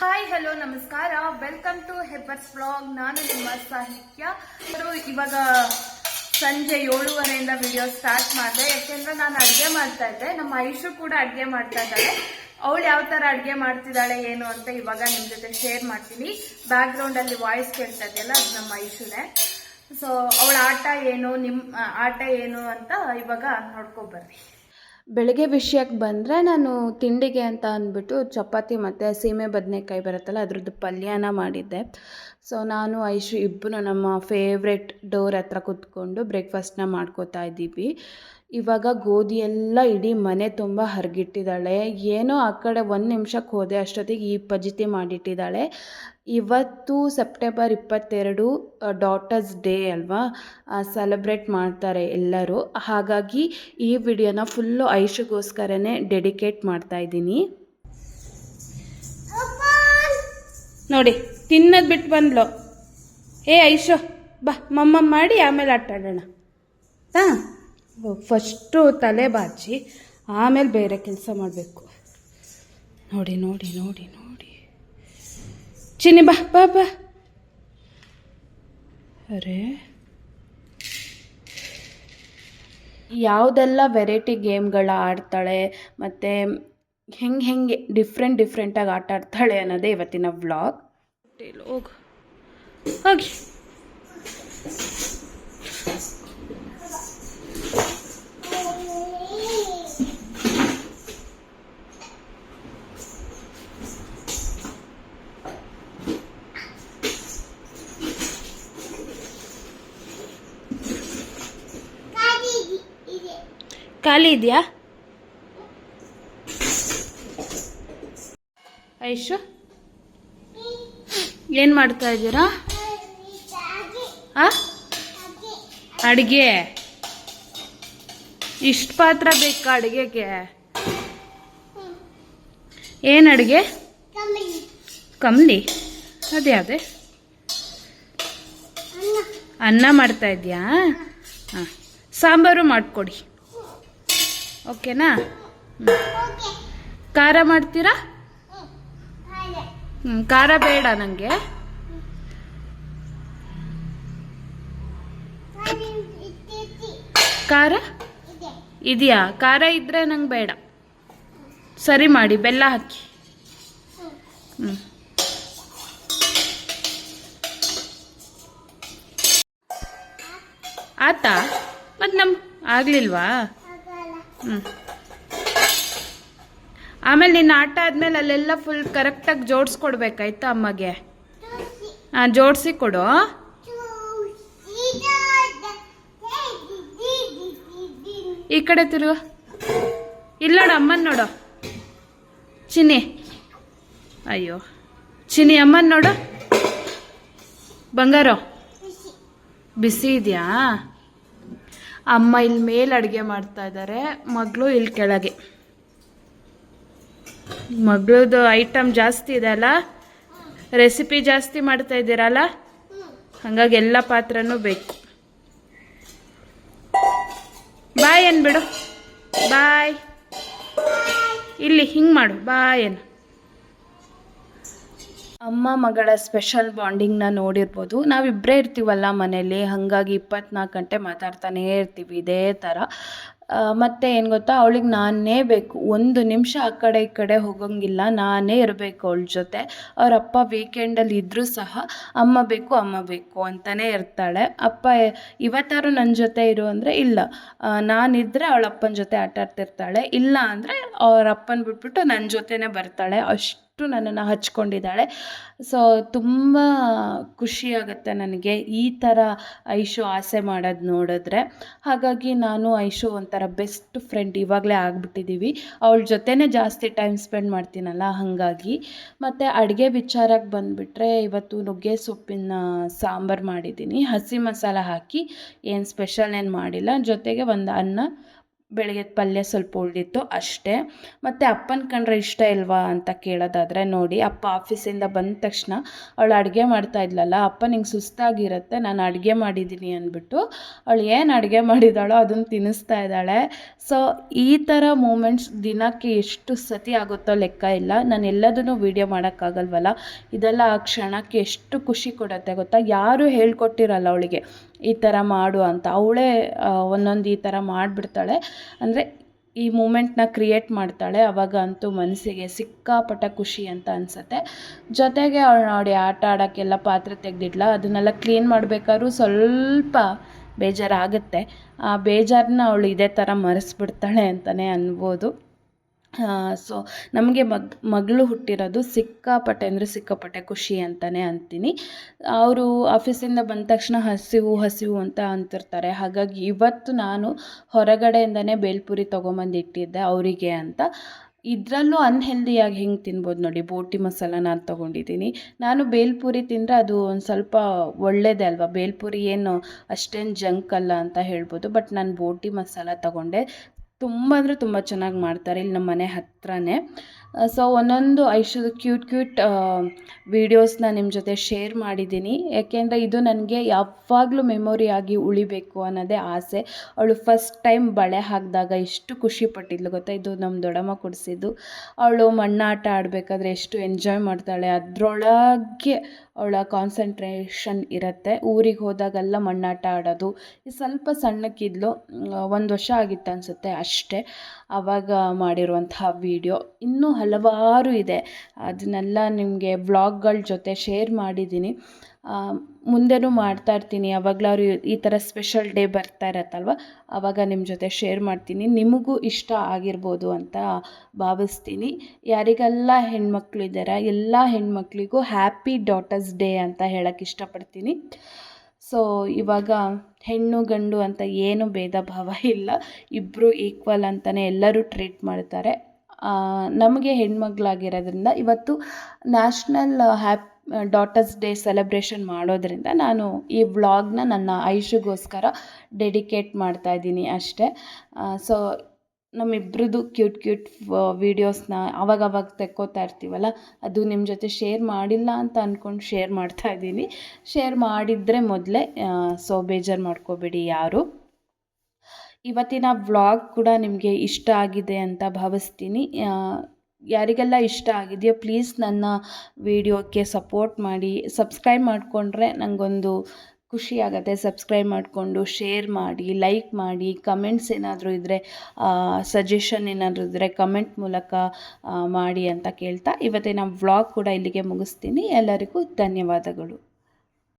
Hi hello ನಮಸ್ಕಾರ welcome to Hebbar's blog ನಾನು ನಿಮ್ಮ ಸಾಹಿತ್ಯ. ಇವಾಗ ಸಂಜೆ ಏಳುವರೆಯಿಂದ ವಿಡಿಯೋ ಸ್ಟಾರ್ಟ್ ಮಾಡಿದೆ. ಯಾಕೆಂದ್ರೆ ನಾನು ಅಡುಗೆ ಮಾಡ್ತಾ ಇದ್ದೆ. ನಮ್ಮ ಐಶು ಕೂಡ ಅಡುಗೆ ಮಾಡ್ತಾ ಇದ್ದಾಳೆ. ಅವಳು ಯಾವ ಥರ ಅಡುಗೆ ಮಾಡ್ತಿದ್ದಾಳೆ, ಏನು ಅಂತ ಇವಾಗ ನಿಮ್ಮ ಜೊತೆ ಶೇರ್ ಮಾಡ್ತೀನಿ. ಬ್ಯಾಕ್ಗ್ರೌಂಡಲ್ಲಿ ವಾಯ್ಸ್ ಕೇಳ್ತಾ ಇದೆಯಲ್ಲ, ಅದು ನಮ್ಮ ಐಶುನೇ. ಸೊ ಅವಳ ಆಟ ಏನು ನಿಮ್ಮ ಆಟ ಏನು ಅಂತ ಇವಾಗ ನೋಡ್ಕೊಬರ್ರಿ ಬೆಳಗ್ಗೆ ವಿಷಯಕ್ಕೆ ಬಂದರೆ ನಾನು ತಿಂಡಿಗೆ ಅಂತ ಅಂದ್ಬಿಟ್ಟು ಚಪಾತಿ ಮತ್ತು ಸೀಮೆ ಬದನೆಕಾಯಿ ಬರುತ್ತಲ್ಲ ಅದ್ರದ್ದು ಪಲ್ಯನ ಮಾಡಿದ್ದೆ. ಸೊ ನಾನು, ಐಶು ಇಬ್ಬರು ನಮ್ಮ ಫೇವ್ರೆಟ್ ಡೋರ್ ಹತ್ರ ಕೂತ್ಕೊಂಡು ಬ್ರೇಕ್ಫಾಸ್ಟ್ನ ಮಾಡ್ಕೋತಾ ಇದ್ದೀವಿ. ಇವಾಗ ಗೋಧಿ ಎಲ್ಲ ಇಡೀ ಮನೆ ತುಂಬ ಹರಗಿಟ್ಟಿದ್ದಾಳೆ. ಏನೋ ಆ ಕಡೆ ಒಂದು ನಿಮಿಷಕ್ಕೆ ಹೋದೆ, ಅಷ್ಟೊತ್ತಿಗೆ ಈ ಪಜಿತಿ ಮಾಡಿಟ್ಟಿದ್ದಾಳೆ. ಇವತ್ತು ಸೆಪ್ಟೆಂಬರ್ ಇಪ್ಪತ್ತೆರಡು ಡಾಟರ್ಸ್ ಡೇ ಅಲ್ವಾ? ಸೆಲೆಬ್ರೇಟ್ ಮಾಡ್ತಾರೆ ಎಲ್ಲರೂ. ಹಾಗಾಗಿ ಈ ವಿಡಿಯೋನ ಫುಲ್ಲು ಐಶುಗೋಸ್ಕರನೇ ಡೆಡಿಕೇಟ್ ಮಾಡ್ತಾ ಇದ್ದೀನಿ. ನೋಡಿ, ತಿನ್ನೋದು ಬಿಟ್ಟು ಬಂದ್ಲು. ಏ, ಐಶು, ಬಾ ಮಮ್ಮ ಮಾಡಿ ಆಮೇಲೆ ಆಟಾಡೋಣ ಹಾ. ಫಸ್ಟು ತಲೆ ಬಾಚಿ, ಆಮೇಲೆ ಬೇರೆ ಕೆಲಸ ಮಾಡಬೇಕು. ನೋಡಿ ನೋಡಿ ನೋಡಿ ನೋಡಿ. ಚಿನ್ನಿ, ಬಾ ಬಾ ಬಾ. ಅರೆ. ಯಾವುದೆಲ್ಲ ವೆರೈಟಿ ಗೇಮ್ಗಳ ಆಡ್ತಾಳೆ, ಮತ್ತು ಹೆಂಗೆ ಹೆಂಗೆ ಡಿಫ್ರೆಂಟ್ ಡಿಫ್ರೆಂಟಾಗಿ ಆಟ ಆಡ್ತಾಳೆ ಅನ್ನೋದೇ ಇವತ್ತಿನ ವ್ಲಾಗ್ ಹೋಗಿ. ಹೋಗಿ. ಖಾಲಿ ಇದೆಯಾ? ಐಶು, ಏನು ಮಾಡ್ತಾ ಇದ್ದೀರಾ? ಅಡುಗೆ. ಇಷ್ಟು ಪಾತ್ರ ಬೇಕಾ ಅಡುಗೆಗೆ? ಏನು ಅಡುಗೆ? ಕಮ್ಲಿ. ಅದೇ ಅದೇ. ಅನ್ನ ಮಾಡ್ತಾ ಇದೆಯಾ? ಹಾಂ ಸಾಂಬಾರು ಮಾಡಿಕೊಡಿ. ಓಕೆನಾ. ಖಾರ ಮಾಡ್ತೀರಾ? ಹ್ಞೂ ಖಾರ ಬೇಡ ನನಗೆ ಖಾರ? ಇದೆಯಾ? ಖಾರ ಇದ್ದರೆ ನಂಗೆ ಬೇಡ. ಸರಿ ಮಾಡಿ, ಬೆಲ್ಲ ಹಾಕಿ. ಹ್ಞೂ ಆತಾ? ಮತ್ತು ನಮ್ಮ ಆಗಲಿಲ್ವಾ? ಆಮೇಲೆ ನಿನ್ನ ಆಟ ಆದಮೇಲೆ ಅಲ್ಲೆಲ್ಲ ಫುಲ್ ಕರೆಕ್ಟಾಗಿ ಜೋಡಿಸ್ಕೊಡ್ಬೇಕಾಯ್ತಾ ಅಮ್ಮಗೆ? ಹಾಂ ಜೋಡಿಸಿ ಕೊಡು. ಈ ಕಡೆ ತಿರುಗು. ಇಲ್ಲ ನೋಡು ಅಮ್ಮನ ನೋಡು. ಚಿನ್ನಿ. ಅಯ್ಯೋ. ಚಿನ್ನಿ ಅಮ್ಮನ ನೋಡು. ಬಂಗಾರ. ಬಿಸಿ ಇದೆಯಾ? ಅಮ್ಮ ಇಲ್ಲಿ ಮೇಲೆ ಅಡುಗೆ ಮಾಡ್ತಾ ಇದ್ದಾರೆ ಮಗಳು ಇಲ್ಲಿ ಕೆಳಗೆ. ಮಗಳದು ಐಟಮ್ ಜಾಸ್ತಿ ಇದೆ ಅಲ್ಲ? ರೆಸಿಪಿ ಜಾಸ್ತಿ ಮಾಡ್ತಾ ಇದ್ದೀರಲ್ಲ ಹಾಗಾಗಿ ಎಲ್ಲ ಪಾತ್ರನೂ ಬೇಕು. ಬಾಯ್ ಅನ್ಬಿಡು. ಬಾಯ್. ಇಲ್ಲಿ ಹಿಂಗೆ ಮಾಡು. ಬಾಯ್ ಅನ್. ಅಮ್ಮ ಮಗಳ ಸ್ಪೆಷಲ್ ಬಾಂಡಿಂಗ್ನ ನೋಡಿರ್ಬೋದು. ನಾವಿಬ್ಬರೇ ಇರ್ತೀವಲ್ಲ ಮನೇಲಿ ಹಾಗಾಗಿ ಇಪ್ಪತ್ನಾಲ್ಕು ಗಂಟೆ ಮಾತಾಡ್ತಾನೇ ಇರ್ತೀವಿ ಇದೇ ಥರ. ಮತ್ತು ಏನು ಗೊತ್ತಾ, ಅವಳಿಗೆ ನಾನೇ ಬೇಕು. ಒಂದು ನಿಮಿಷ ಆ ಕಡೆ ಈ ಕಡೆ ಹೋಗೋಂಗಿಲ್ಲ, ನಾನೇ ಇರಬೇಕು ಅವಳ ಜೊತೆ. ಅವ್ರ ಅಪ್ಪ ವೀಕೆಂಡಲ್ಲಿ ಇದ್ದರೂ ಸಹ ಅಮ್ಮ ಬೇಕು ಅಮ್ಮ ಬೇಕು ಅಂತಲೇ ಇರ್ತಾಳೆ. ಅಪ್ಪ ಇವತ್ತಾರು ನನ್ನ ಜೊತೆ ಇರು ಅಂದರೆ ಇಲ್ಲ. ನಾನಿದ್ದರೆ ಅವಳ ಅಪ್ಪನ ಜೊತೆ ಆಟ ಆಡ್ತಿರ್ತಾಳೆ ಇಲ್ಲ ಅಂದರೆ ಅವ್ರ ಅಪ್ಪನ ಬಿಟ್ಬಿಟ್ಟು ನನ್ನ ಜೊತೆನೇ ಬರ್ತಾಳೆ. ಅಷ್ಟು ನನ್ನನ್ನು ಹಚ್ಕೊಂಡಿದ್ದಾಳೆ. ಸೊ ತುಂಬ ಖುಷಿಯಾಗತ್ತೆ ನನಗೆ ಈ ಥರ ಐಶು ಆಸೆ ಮಾಡೋದು ನೋಡಿದ್ರೆ. ಹಾಗಾಗಿ ನಾನು ಐಶು ಒಂಥರ ಬೆಸ್ಟ್ ಫ್ರೆಂಡ್ ಇವಾಗಲೇ ಆಗಿಬಿಟ್ಟಿದ್ದೀವಿ. ಅವಳ ಜೊತೆನೇ ಜಾಸ್ತಿ ಟೈಮ್ ಸ್ಪೆಂಡ್ ಮಾಡ್ತೀನಲ್ಲ, ಹಾಗಾಗಿ. ಮತ್ತು ಅಡುಗೆ ವಿಚಾರಕ್ಕೆ ಬಂದುಬಿಟ್ರೆ ಇವತ್ತು ನುಗ್ಗೆ ಸೊಪ್ಪಿನ ಸಾಂಬಾರು ಮಾಡಿದ್ದೀನಿ. ಹಸಿ ಮಸಾಲ ಹಾಕಿ, ಏನು ಸ್ಪೆಷಲ್ ಏನು ಮಾಡಿಲ್ಲ. ಜೊತೆಗೆ ಒಂದು ಅನ್ನ ಬೆಳಗ್ಗೆ ಪಲ್ಯ ಸ್ವಲ್ಪ ಉಳಿದಿತ್ತು ಅಷ್ಟೇ. ಮತ್ತು ಅಪ್ಪನ ಕಂಡ್ರೆ ಇಷ್ಟ ಇಲ್ವಾ ಅಂತ ಕೇಳೋದಾದರೆ ನೋಡಿ, ಅಪ್ಪ ಆಫೀಸಿಂದ ಬಂದ ತಕ್ಷಣ ಅವಳು ಅಡುಗೆ ಮಾಡ್ತಾ ಇದ್ಲಲ್ಲ ಅಪ್ಪ ನಿಂಗೆ ಸುಸ್ತಾಗಿರುತ್ತೆ, ನಾನು ಅಡುಗೆ ಮಾಡಿದ್ದೀನಿ ಅಂದ್ಬಿಟ್ಟು ಅವಳು ಏನು ಅಡುಗೆ ಮಾಡಿದಾಳೋ ಅದನ್ನು ತಿನ್ನಿಸ್ತಾ ಇದ್ದಾಳೆ. ಸೊ ಈ ಥರ ಮೂಮೆಂಟ್ಸ್ ದಿನಕ್ಕೆ ಎಷ್ಟು ಸತಿ ಆಗುತ್ತೋ ಲೆಕ್ಕ ಇಲ್ಲ. ನಾನು ಎಲ್ಲದನ್ನು ವೀಡಿಯೋ ಮಾಡೋಕ್ಕಾಗಲ್ವಲ್ಲ. ಇದೆಲ್ಲ ಆ ಕ್ಷಣಕ್ಕೆ ಎಷ್ಟು ಖುಷಿ ಕೊಡುತ್ತೆ ಗೊತ್ತಾ? ಯಾರೂ ಹೇಳ್ಕೊಟ್ಟಿರಲ್ಲ ಅವಳಿಗೆ. ಈ ಥರ ಮಾಡು ಅಂತ. ಅವಳೇ ಒಂದೊಂದು ಈ ಥರ ಮಾಡಿಬಿಡ್ತಾಳೆ. ಅಂದರೆ ಈ ಮೂಮೆಂಟ್ನ ಕ್ರಿಯೇಟ್ ಮಾಡ್ತಾಳೆ. ಅವಾಗ ಅಂತೂ ಮನಸ್ಸಿಗೆ ಸಿಕ್ಕಾಪಟ್ಟ ಖುಷಿ ಅಂತ ಅನಿಸುತ್ತೆ. ಜೊತೆಗೆ ಅವಳು ನೋಡಿ ಆಟ ಆಡೋಕ್ಕೆಲ್ಲ ಪಾತ್ರೆ ತೆಗೆದಿಡ್ಲ? ಅದನ್ನೆಲ್ಲ ಕ್ಲೀನ್ ಮಾಡಬೇಕಾದ್ರೂ ಸ್ವಲ್ಪ ಬೇಜಾರಾಗುತ್ತೆ. ಆ ಬೇಜಾರನ್ನ ಅವಳು ಇದೇ ಥರ ಮರೆಸ್ಬಿಡ್ತಾಳೆ ಅಂತಲೇ ಅನ್ಬೋದು. ಸೊ ನಮಗೆ ಮಗ್, ಮಗಳು ಹುಟ್ಟಿರೋದು ಸಿಕ್ಕಾಪಟ್ಟೆ ಅಂದರೆ ಸಿಕ್ಕಾಪಟ್ಟೆ ಖುಷಿ ಅಂತಲೇ ಅಂತೀನಿ. ಅವರು ಆಫೀಸಿಂದ ಬಂದ ತಕ್ಷಣ ಹಸಿವು ಹಸಿವು ಅಂತ ಅಂತಿರ್ತಾರೆ. ಹಾಗಾಗಿ ಇವತ್ತು ನಾನು ಹೊರಗಡೆಯಿಂದನೇ ಬೇಲ್ಪುರಿ ತೊಗೊಂಬಂದು ಇಟ್ಟಿದ್ದೆ ಅವರಿಗೆ ಅಂತ. ಇದರಲ್ಲೂ ಅನ್ಹೆಲ್ದಿಯಾಗಿ ಹೆಂಗೆ ತಿನ್ಬೋದು ನೋಡಿ, ಬೋಟಿ ಮಸಾಲ ನಾನು ತೊಗೊಂಡಿದ್ದೀನಿ. ನಾನು ಬೇಲ್ಪುರಿ ತಿಂದರೆ ಅದು ಒಂದು ಸ್ವಲ್ಪ ಒಳ್ಳೇದೇ ಅಲ್ವಾ? ಬೇಲ್ಪುರಿ ಏನು ಅಷ್ಟೇನು ಜಂಕ್ ಅಲ್ಲ ಅಂತ ಹೇಳ್ಬೋದು. ಬಟ್ ನಾನು ಬೋಟಿ ಮಸಾಲ ತೊಗೊಂಡೆ. ತುಂಬ ಅಂದರೆ ತುಂಬ ಚೆನ್ನಾಗಿ ಮಾಡ್ತಾರೆ ಇಲ್ಲಿ ನಮ್ಮ ಮನೆ ಹತ್ರನೇ. ಸೊ ಒಂದೊಂದು ಐಶುದು ಕ್ಯೂಟ್ ಕ್ಯೂಟ್ ವೀಡಿಯೋಸ್ನ ನಿಮ್ಮ ಜೊತೆ ಶೇರ್ ಮಾಡಿದ್ದೀನಿ. ಯಾಕೆಂದರೆ ಇದು ನನಗೆ ಯಾವಾಗಲೂ ಮೆಮೊರಿ ಆಗಿ ಉಳಿಬೇಕು ಅನ್ನೋದೇ ಆಸೆ. ಅವಳು ಫಸ್ಟ್ ಟೈಮ್ ಬಳೆ ಹಾಕಿದಾಗ ಎಷ್ಟು ಖುಷಿ ಪಟ್ಟಿದ್ಲು ಗೊತ್ತಾ? ಇದು ನಮ್ಮ ದೊಡ್ಡಮ್ಮ ಕೊಡಿಸಿದ್ದು. ಅವಳು ಮಣ್ಣಾಟ ಆಡಬೇಕಾದ್ರೆ ಎಷ್ಟು ಎಂಜಾಯ್ ಮಾಡ್ತಾಳೆ. ಅದರೊಳಗೆ ಅವಳ ಕಾನ್ಸಂಟ್ರೇಷನ್ ಇರುತ್ತೆ. ಊರಿಗೆ ಹೋದಾಗೆಲ್ಲ ಮಣ್ಣಾಟ ಆಡೋದು. ಸ್ವಲ್ಪ ಸಣ್ಣಕ್ಕಿದ್ಲು ಒಂದು ವರ್ಷ ಆಗಿತ್ತು ಅನಿಸುತ್ತೆ ಅಷ್ಟೇ. ಆವಾಗ ಮಾಡಿರುವಂತಹ ವೀಡಿಯೋ ಇನ್ನೂ ಹಲವಾರು ಇದೆ. ಅದನ್ನೆಲ್ಲ ನಿಮಗೆ ವ್ಲಾಗ್ಗಳ ಜೊತೆ ಶೇರ್ ಮಾಡಿದ್ದೀನಿ ಮುಂದೆನೂ ಮಾಡ್ತಾ ಇರ್ತೀನಿ. ಯಾವಾಗಲಾದ್ರು ಈ ಥರ ಸ್ಪೆಷಲ್ ಡೇ ಬರ್ತಾ ಇರತ್ತಲ್ವ? ಆವಾಗ ನಿಮ್ಮ ಜೊತೆ ಶೇರ್ ಮಾಡ್ತೀನಿ. ನಿಮಗೂ ಇಷ್ಟ ಆಗಿರ್ಬೋದು ಅಂತ ಭಾವಿಸ್ತೀನಿ. ಯಾರಿಗೆಲ್ಲ ಹೆಣ್ಮಕ್ಳು ಇದ್ದಾರೆ, ಎಲ್ಲ ಹೆಣ್ಮಕ್ಳಿಗೂ ಹ್ಯಾಪಿ ಡಾಟರ್ಸ್ ಡೇ ಅಂತ ಹೇಳಕ್ಕೆ ಇಷ್ಟಪಡ್ತೀನಿ. ಸೊ, ಇವಾಗ ಹೆಣ್ಣು, ಗಂಡು ಅಂತ ಏನು ಭೇದ ಭಾವ ಇಲ್ಲ. ಇಬ್ಬರು ಈಕ್ವಲ್ ಅಂತಲೇ ಎಲ್ಲರೂ ಟ್ರೀಟ್ ಮಾಡ್ತಾರೆ. ನಮಗೆ ಹೆಣ್ಮಗಳಾಗಿರೋದ್ರಿಂದ ಇವತ್ತು national happy daughters day celebration ಮಾಡೋದ್ರಿಂದ ನಾನು ಈ ವ್ಲಾಗ್ನ ನನ್ನ ಐಶುಗೋಸ್ಕರ ಡೆಡಿಕೇಟ್ ಮಾಡ್ತಾ ಇದ್ದೀನಿ ಅಷ್ಟೇ. ಸೊ ನಮ್ಮಿಬ್ರದ್ದು ಕ್ಯೂಟ್ ಕ್ಯೂಟ್ ವೀಡಿಯೋಸ್ನ ಅವಾಗವಾಗ ತೆಕ್ಕೋತಾ ಇರ್ತೀವಲ್ಲ, ಅದು ನಿಮ್ಮ ಜೊತೆ ಶೇರ್ ಮಾಡಿಲ್ಲ ಅಂತ ಅಂದ್ಕೊಂಡು ಶೇರ್ ಮಾಡ್ತಾ ಇದ್ದೀನಿ. ಶೇರ್ ಮಾಡಿದರೆ ಮೊದಲೇ ಸೊ ಬೇಜಾರು ಮಾಡ್ಕೋಬೇಡಿ ಯಾರು. ಇವತ್ತಿನ ವ್ಲಾಗ್ ಕೂಡ ನಿಮಗೆ ಇಷ್ಟ ಆಗಿದೆ ಅಂತ ಭಾವಿಸ್ತೀನಿ. ಯಾರಿಗೆಲ್ಲ ಇಷ್ಟ ಆಗಿದೆಯೋ ಪ್ಲೀಸ್ ನನ್ನ ವಿಡಿಯೋಕ್ಕೆ ಸಪೋರ್ಟ್ ಮಾಡಿ. ಸಬ್ಸ್ಕ್ರೈಬ್ ಮಾಡಿಕೊಂಡ್ರೆ ನನಗೊಂದು ಖುಷಿ ಆಗುತ್ತೆ. ಸಬ್ಸ್ಕ್ರೈಬ್ ಮಾಡಿಕೊಂಡು ಶೇರ್ ಮಾಡಿ, ಲೈಕ್ ಮಾಡಿ, ಕಮೆಂಟ್ಸ್ ಏನಾದರೂ ಇದ್ದರೆ ಸಜೆಷನ್ ಏನಾದರೂ ಇದ್ದರೆ ಕಮೆಂಟ್ ಮೂಲಕ ಮಾಡಿ ಅಂತ ಕೇಳ್ತಾ ಇವತ್ತಿನ ವ್ಲಾಗ್ ಕೂಡ ಇಲ್ಲಿಗೆ ಮುಗಿಸ್ತೀನಿ. ಎಲ್ಲರಿಗೂ ಧನ್ಯವಾದಗಳು.